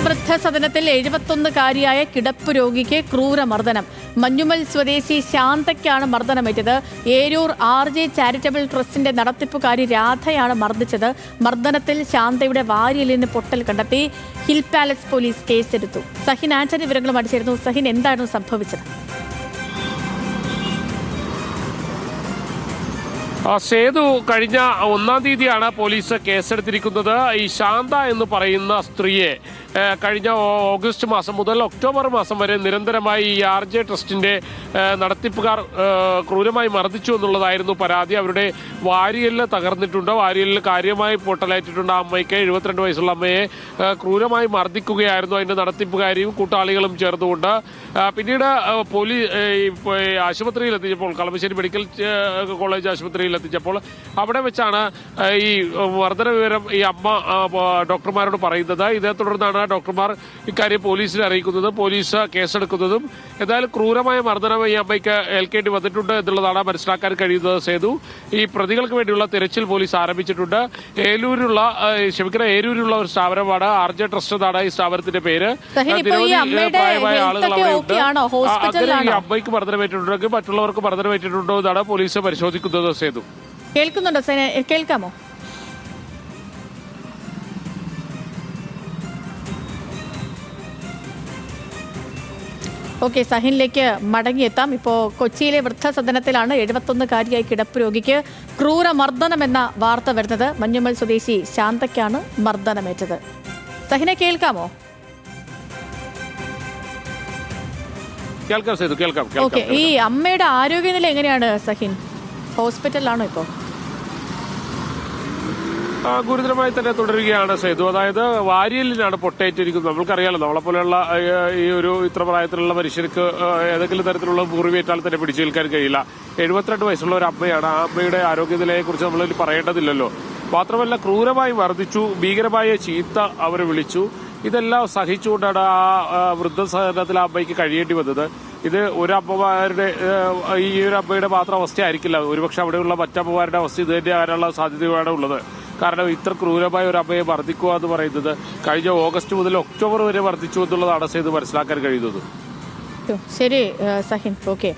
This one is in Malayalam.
വൃദ്ധസദനത്തിൽ എഴുപത്തൊന്നുകാരിയായ കിടപ്പ് രോഗിക്ക് ക്രൂരമർദ്ദനം. മഞ്ഞുമൽ സ്വദേശി ശാന്തയ്ക്കാണ് മർദ്ദനമേറ്റത്. ഏരൂർ ആർ ജെ ചാരിറ്റബിൾ ട്രസ്റ്റിന്റെ നടത്തിപ്പുകാരി രാധയാണ് മർദ്ദിച്ചത്. മർദ്ദനത്തിൽ ശാന്തയുടെ വാരിയിൽ നിന്ന് പൊട്ടൽ കണ്ടെത്തി. ഹിൽ പാലസ് പോലീസ് കേസെടുത്തു. സഹിൻ ആന്റണി വിവരങ്ങളും അടിച്ചിരുന്നു. സഹിൻ എന്തായിരുന്നു സംഭവിച്ചത്? സേതു കഴിഞ്ഞ ഒന്നാം തീയതിയാണ് പോലീസ് കേസെടുത്തിരിക്കുന്നത്. ഈ ശാന്ത എന്ന് പറയുന്ന സ്ത്രീയെ കഴിഞ്ഞ ഓഗസ്റ്റ് മാസം മുതൽ ഒക്ടോബർ മാസം വരെ നിരന്തരമായി ഈ ആർ ജെ ട്രസ്റ്റിന്റെ നടത്തിപ്പുകാർ ക്രൂരമായി മർദ്ദിച്ചു എന്നുള്ളതായിരുന്നു പരാതി. അവരുടെ വാരിയലിൽ തകർന്നിട്ടുണ്ട്. വാരിയലിൽ കാര്യമായി പൊട്ടലേറ്റിട്ടുണ്ട് അമ്മയ്ക്ക്. എഴുപത്തിരണ്ട് വയസ്സുള്ള അമ്മയെ ക്രൂരമായി മർദ്ദിക്കുകയായിരുന്നു. അതിന്റെ നടത്തിപ്പുകാരിയും കൂട്ടാളികളും ചേർന്നുകൊണ്ട് പിന്നീട് പോലീസ് ആശുപത്രിയിൽ എത്തിച്ചപ്പോൾ കളമശ്ശേരി മെഡിക്കൽ കോളേജ് ആശുപത്രിയിൽ എത്തിച്ചപ്പോൾ അവിടെ വെച്ചാണ് ഈ മർദ്ദന വിവരം ഈ അമ്മ ഡോക്ടർമാരോട് പറയുന്നത്. ഇതേ തുടർന്നാണ് ഡോക്ടർമാർ ഇക്കാര്യം പോലീസിനെ അറിയിക്കുന്നതും. പോലീസ് കേസെടുക്കുന്നതും എന്തായാലും ക്രൂരമായ മർദ്ദനം ഈ അമ്മയ്ക്ക് ഏൽക്കേണ്ടി വന്നിട്ടുണ്ട് എന്നുള്ളതാണ് മനസ്സിലാക്കാൻ കഴിയുന്നത് സേതു. ഈ പ്രതികൾക്ക് വേണ്ടിയുള്ള തിരച്ചിൽ പോലീസ് ആരംഭിച്ചിട്ടുണ്ട്. ഏലൂരിലുള്ള ആ, ക്ഷമിക്കണം ഏലൂരുള്ള ഒരു സ്ഥാപനമാണ്. ആർ ജെ ട്രസ്റ്റ് എന്നാണ് ഈ സ്ഥാപനത്തിന്റെ പേര്. പ്രായമായ ആളുകൾ അവിടെയുണ്ട്? അങ്ങനെ ഈ അമ്മയ്ക്ക് മർദ്ദനമേറ്റിട്ടുണ്ടെങ്കിൽ മറ്റുള്ളവർക്ക് മർദ്ദനമേറ്റിട്ടുണ്ടോ എന്നാണ് പോലീസ് പരിശോധിക്കുന്നത് സേതു. കേൾക്കുന്നുണ്ടോ സൈന കേൾക്കാമോ? ഓക്കെ സഹിനിലേക്ക് മടങ്ങിയെത്താം. ഇപ്പോൾ കൊച്ചിയിലെ വൃദ്ധസദനത്തിലാണ് എഴുപത്തൊന്നുകാരിയായി കിടപ്പ് രോഗിക്ക് ക്രൂര മർദ്ദനമെന്ന വാർത്ത വരുന്നത്. മഞ്ഞുമൽ സ്വദേശി ശാന്തയ്ക്കാണ് മർദ്ദനമേറ്റത്. സഹിനെ കേൾക്കാമോ? കേൾക്കാം കേൾക്കാം ഓക്കെ ഈ അമ്മയുടെ ആരോഗ്യനില എങ്ങനെയാണ് സഹിൻ? ഹോസ്പിറ്റലിലാണോ ഇപ്പോൾ ഗുരുതരമായി തന്നെ തുടരുകയാണ് സേതു. അതായത് വാരിയലിനാണ് പൊട്ടേറ്റിരിക്കുന്നത്. നമ്മൾക്കറിയാലോ നമ്മളെ പോലെയുള്ള ഈ ഒരു ഇത്ര പ്രായത്തിലുള്ള മനുഷ്യർക്ക് ഏതെങ്കിലും തരത്തിലുള്ള മുറിവേറ്റാൽ തന്നെ പിടിച്ചു നിൽക്കാൻ കഴിയില്ല. എഴുപത്തിരണ്ട് വയസ്സുള്ള ഒരു അമ്മയാണ്. ആ അമ്മയുടെ ആരോഗ്യനിലയെക്കുറിച്ച് നമ്മൾ പറയേണ്ടതില്ലല്ലോ. മാത്രമല്ല ക്രൂരമായി മർദ്ദിച്ചു ഭീകരമായ ചീത്ത അവർ വിളിച്ചു. ഇതെല്ലാം സഹിച്ചുകൊണ്ടാണ് ആ വൃദ്ധസഹനത്തിൽ ആ അമ്മയ്ക്ക് കഴിയേണ്ടി വന്നത്. ഇത് ഒരു അമ്മമാരുടെ ഈ ഒരു അമ്മയുടെ മാത്രം അവസ്ഥയായിരിക്കില്ല. ഒരുപക്ഷെ അവിടെയുള്ള മറ്റമ്മമാരുടെ അവസ്ഥ ഇത് തന്നെ ആകാനുള്ള സാധ്യതയാണ് ഉള്ളത്. കാരണം ഇത്ര ക്രൂരമായ ഒരു അമ്മയെ വർദ്ധിക്കുക എന്ന് പറയുന്നത് കഴിഞ്ഞ ഓഗസ്റ്റ് മുതൽ ഒക്ടോബർ വരെ വർദ്ധിച്ചു എന്നുള്ളതാണ് ചെയ്ത് മനസ്സിലാക്കാൻ കഴിയുന്നത്. ശരി സഹിൻ ഓക്കെ